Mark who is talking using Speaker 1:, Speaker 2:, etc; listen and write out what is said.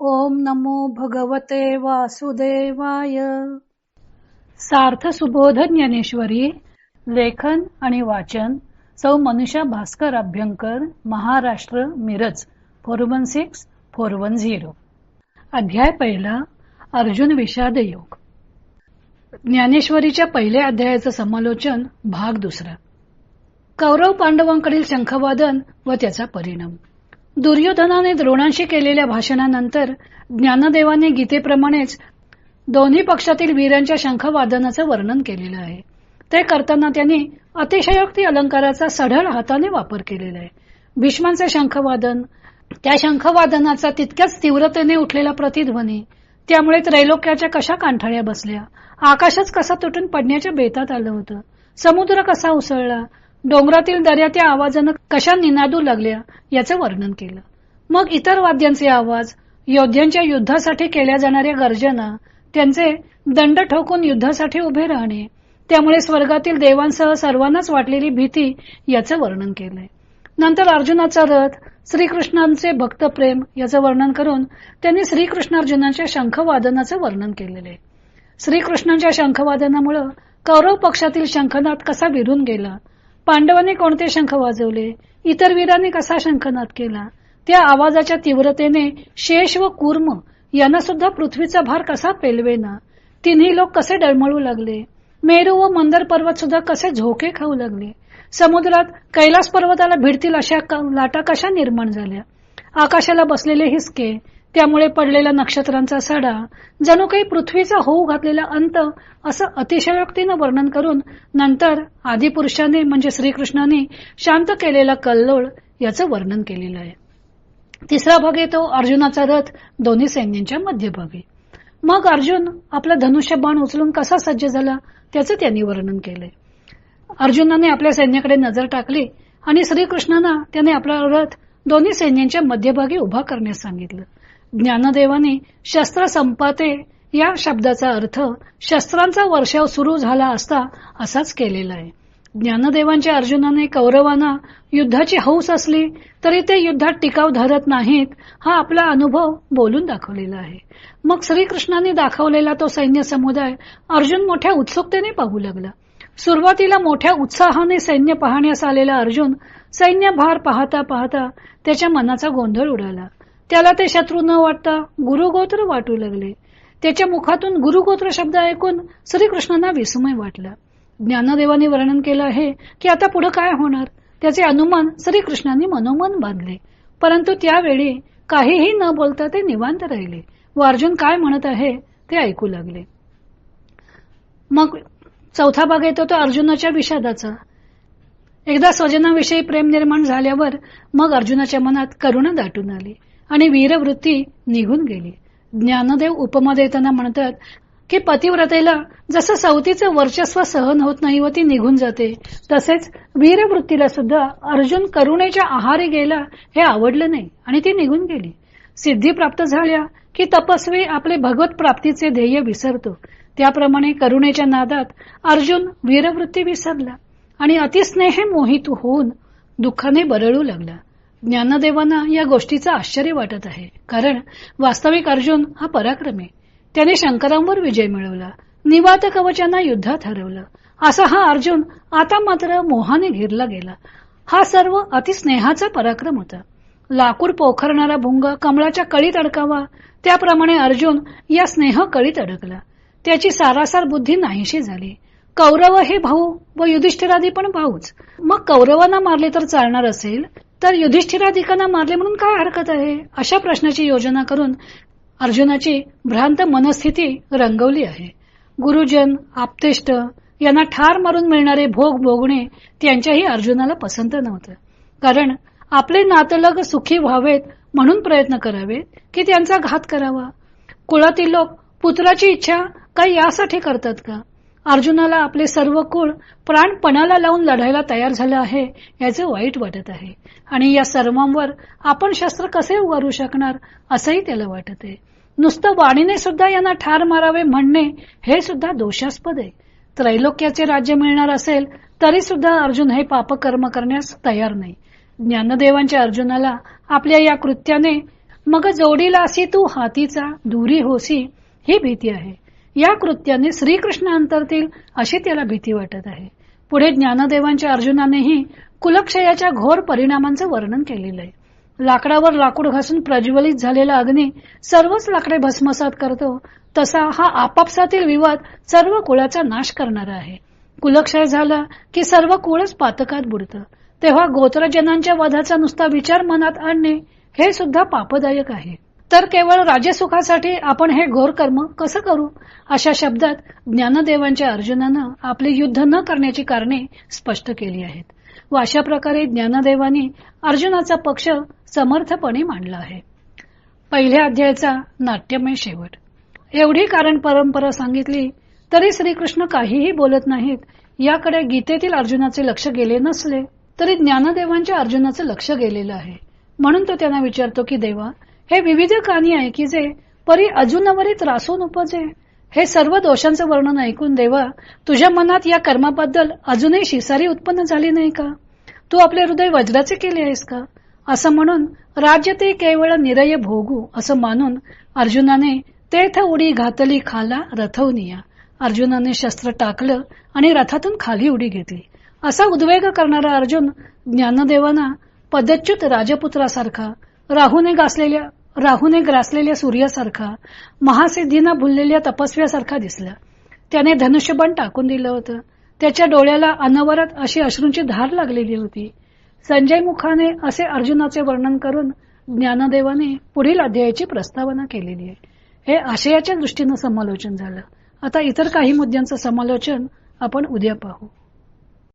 Speaker 1: ओम नमो भगवते वासुदेवाय. सार्थ सुबोध ज्ञानेश्वरी लेखन आणि वाचन सौ Manusha Bhaskar Abhyankar Maharashtra Miraj four one six four one zero. अध्याय पहिला अर्जुन विषाद योग ज्ञानेश्वरीच्या पहिल्या अध्यायाचं समालोचन भाग दुसरा. कौरव पांडवांकडील शंखवादन व त्याचा परिणाम. दुर्योधनाने द्रोणांशी केलेल्या भाषणानंतर ज्ञानदेवाने गीतेप्रमाणेच दोन्ही पक्षातील वीरांच्या शंखवादनाचं वर्णन केलेलं आहे. ते करताना त्यांनी अतिशयोक्ती अलंकाराचा सढळ हाताने वापर केलेला आहे. भीष्मांचे शंखवादन त्या शंखवादनाचा तितक्याच तीव्रतेने उठलेला प्रतिध्वनी त्यामुळे त्रैलोक्याच्या कशा कांठाळ्या बसल्या आकाशच कसा तुटून पडण्याच्या बेतात आलं होतं समुद्र कसा उसळला डोंगरातील दर्या त्या आवाजानं कशा निनादू लागल्या याचं वर्णन केलं. मग इतर वाद्यांचे आवाज योद्ध्यांच्या युद्धासाठी केल्या जाणाऱ्या गर्जना त्यांचे दंड ठोकून युद्धासाठी उभे राहणे त्यामुळे स्वर्गातील देवांसह सर्वांनाच वाटलेली भीती याचं वर्णन केलंय. नंतर अर्जुनाचा रथ श्रीकृष्णांचे भक्तप्रेम याचं वर्णन करून त्यांनी श्रीकृष्णार्जुनांच्या शंखवादनाचं वर्णन केलेलं आहे. श्रीकृष्णांच्या शंखवादनामुळे कौरव पक्षातील शंखनाद कसा विरून गेला? पांडवांनी कोणते शंख वाजवले? इतर वीरांनी कसा शंखनाद केला? त्या आवाजाच्या तीव्रतेने शेष व कूर्म यांना सुद्धा पृथ्वीचा भार कसा पेलवेना? तिन्ही लोक कसे डळमळू लागले? मेरू व मंदर पर्वत सुद्धा कसे झोके खाऊ लागले? समुद्रात कैलास पर्वताला भिडतील अशा लाटा कशा निर्माण झाल्या? आकाशाला बसलेले हिसके त्यामुळे पडलेला नक्षत्रांचा सडा जणू काही पृथ्वीचा होऊ घातलेला अंत असं अतिशयोक्तीनं वर्णन करून नंतर आदिपुरुषाने म्हणजे श्रीकृष्णाने शांत केलेला कल्लोळ याचं वर्णन केलेलं आहे. तिसरा भाग येतो अर्जुनाचा रथ दोन्ही सैन्यांच्या मध्यभागी. मग अर्जुन आपला धनुष्य बाण उचलून कसा सज्ज झाला त्याचं त्यांनी वर्णन केलंय. अर्जुनाने आपल्या सैन्याकडे नजर टाकली आणि श्रीकृष्णांना त्याने आपला रथ दोन्ही सैन्यांच्या मध्यभागी उभा करण्यास सांगितलं. ज्ञानदेवाने शस्त्र संपाते या शब्दाचा अर्थ शस्त्रांचा वर्षाव सुरू झाला असता असाच केलेला आहे. ज्ञानदेवांच्या अर्जुनाने कौरवांना युद्धाची हौस असली तरी ते युद्धात टिकाव धरत नाहीत हा आपला अनुभव बोलून दाखवलेला आहे. मग श्रीकृष्णाने दाखवलेला तो सैन्य समुदाय अर्जुन मोठ्या उत्सुकतेने पाहू लागला. सुरुवातीला मोठ्या उत्साहाने सैन्य पाहण्यास आलेला अर्जुन सैन्य भार पाहता पाहता त्याच्या मनाचा गोंधळ उडाला. त्याला ते शत्रू न वाटता गुरुगोत्र वाटू लागले. त्याच्या मुखातून गुरुगोत्र शब्द ऐकून श्रीकृष्णांना विस्मय वाटला. ज्ञानदेवाने वर्णन केलं आहे की आता पुढे काय होणार? त्याचे अनुमान श्रीकृष्णांनी मनोमन बांधले. परंतु त्यावेळी काहीही न बोलता ते निवांत राहिले. व अर्जुन काय म्हणत आहे ते ऐकू लागले. मग चौथा भाग येतो तो अर्जुनाच्या विषादाचा. एकदा स्वजनाविषयी प्रेम निर्माण झाल्यावर मग अर्जुनाच्या मनात करुणा दाटून आली आणि वीरवृत्ती निघून गेली. ज्ञानदेव उपमा देताना म्हणतात की पतिव्रतेला जसं सवतीचं वर्चस्व सहन होत नाही व ती निघून जाते तसेच वीरवृत्तीला सुद्धा अर्जुन करुणेच्या आहारी गेला हे आवडलं नाही आणि ती निघून गेली. सिद्धी प्राप्त झाल्या की तपस्वी आपले भगवत प्राप्तीचे ध्येय विसरतो. त्याप्रमाणे करुणेच्या नादात अर्जुन वीरवृत्ती विसरला. आणि अतिस्नेह मोहित होऊन दुःखाने बरळू लागला. ज्ञानदेवांना या गोष्टीचं आश्चर्य वाटत आहे. कारण वास्तविक अर्जुन हा पराक्रमी. त्याने शंकरांवर विजय मिळवला. निवात कवचांना युद्धात हरवलं असा हा अर्जुन आता मात्र मोहाने घेरला गेला. हा सर्व अतिस्नेहाचा पराक्रम होता. लाकूड पोखरणारा भुंग कमळाच्या कळीत अडकावा. त्याप्रमाणे अर्जुन या स्नेह कळीत अडकला. त्याची सारासार बुद्धी नाहीशी झाली. कौरव हे भाऊ व युधिष्ठिरादी पण भाऊच. मग कौरवांना मारले तर चालणार असेल? तर युधिष्ठिराधिकांना मारले म्हणून काय हरकत आहे? अशा प्रश्नाची योजना करून अर्जुनाची भ्रांत मनस्थिती रंगवली आहे. गुरुजन आपतेष्ट यांना ठार मारून मिळणारे भोग भोगणे त्यांच्याही अर्जुनाला पसंत नव्हतं. कारण आपले नातलग सुखी व्हावेत म्हणून प्रयत्न करावेत की त्यांचा घात करावा. कुळातील लोक पुत्राची इच्छा काही यासाठी करतात का? अर्जुनाला आपले सर्व कुळ प्राणपणाला लावून लढायला तयार झालं आहे याचे वाईट वाटत आहे. आणि या सर्वांवर आपण शस्त्र कसे उगारू शकणार असंही त्याला वाटत आहे. नुसतं वाणीने सुद्धा यांना ठार मारावे म्हणणे हे सुद्धा दोषास्पद आहे. त्रैलोक्याचे राज्य मिळणार असेल तरी सुद्धा अर्जुन हे पापकर्म करण्यास तयार नाही. ज्ञानदेवांच्या अर्जुनाला आपल्या या कृत्याने मग जोडीला असी तू हातीचा दुरी होसी ही भीती आहे. या कृत्याने श्रीकृष्ण अंतरतील अशी त्याला भीती वाटत आहे. पुढे ज्ञानदेवांच्या अर्जुनानेही कुलक्षयाच्या घोर परिणामांचं वर्णन केलेलं आहे. लाकडावर लाकूड घासून प्रज्वलित झालेला अग्नी सर्वच लाकडे भस्मसात करतो. तसा हा आपापसातील विवाद सर्व कुळाचा नाश करणारा आहे. कुलक्षय झाला की सर्व कुळच पातकात बुडतं. तेव्हा गोत्रजनांच्या वधाचा नुसता विचार मनात आणणे हे सुद्धा पापदायक आहे. तर केवळ राजसुखासाठी आपण हे घोर कर्म कसं करू? अशा शब्दात ज्ञानदेवांच्या अर्जुनानं आपले युद्ध न करण्याची कारणे स्पष्ट केली आहेत. व अशा प्रकारे ज्ञानदेवानी अर्जुनाचा पक्ष समर्थपणे मांडला आहे. पहिल्या अध्यायाचा नाट्यमय शेवट. एवढी कारण परंपरा सांगितली तरी श्रीकृष्ण काहीही बोलत नाहीत. याकडे गीतेतील अर्जुनाचे लक्ष गेले नसले तरी ज्ञानदेवांच्या अर्जुनाचं लक्ष गेलेलं आहे. म्हणून तो त्यांना विचारतो की देवा हे विविध कानी आहे की जे परी अजूनवरी त्रासून उपजे. हे सर्व दोषांचं वर्णन ऐकून देवा तुझ्या मनात या कर्माबद्दल अजूनही शिसारी उत्पन्न झाली नाही का? तू आपले हृदय वज्राचे केले आहेस का? असं म्हणून राज्य ते केवळ निरय भोगू असं मानून अर्जुनाने तेथ उडी घातली खाला रथवनिया. अर्जुनाने शस्त्र टाकलं आणि रथातून खाली उडी घेतली. असा उद्वेग करणारा अर्जुन ज्ञानदेवाना पदच्युत राजपुत्रासारखा राहूने गासलेल्या राहूने ग्रासलेल्या सूर्यासारखा महासिद्धीना भुललेल्या तपस्व्यासारखा दिसला. त्याने धनुष्यबण टाकून दिलं होतं. त्याच्या डोळ्याला अनवरत अशी अश्रूंची धार लागलेली होती. संजय मुखाने असे अर्जुनाचे वर्णन करून ज्ञानदेवाने पुढील अध्यायाची प्रस्तावना केलेली आहे. हे आशयाच्या दृष्टीनं समालोचन झालं. आता इतर काही मुद्द्यांचं समालोचन आपण उद्या पाहू.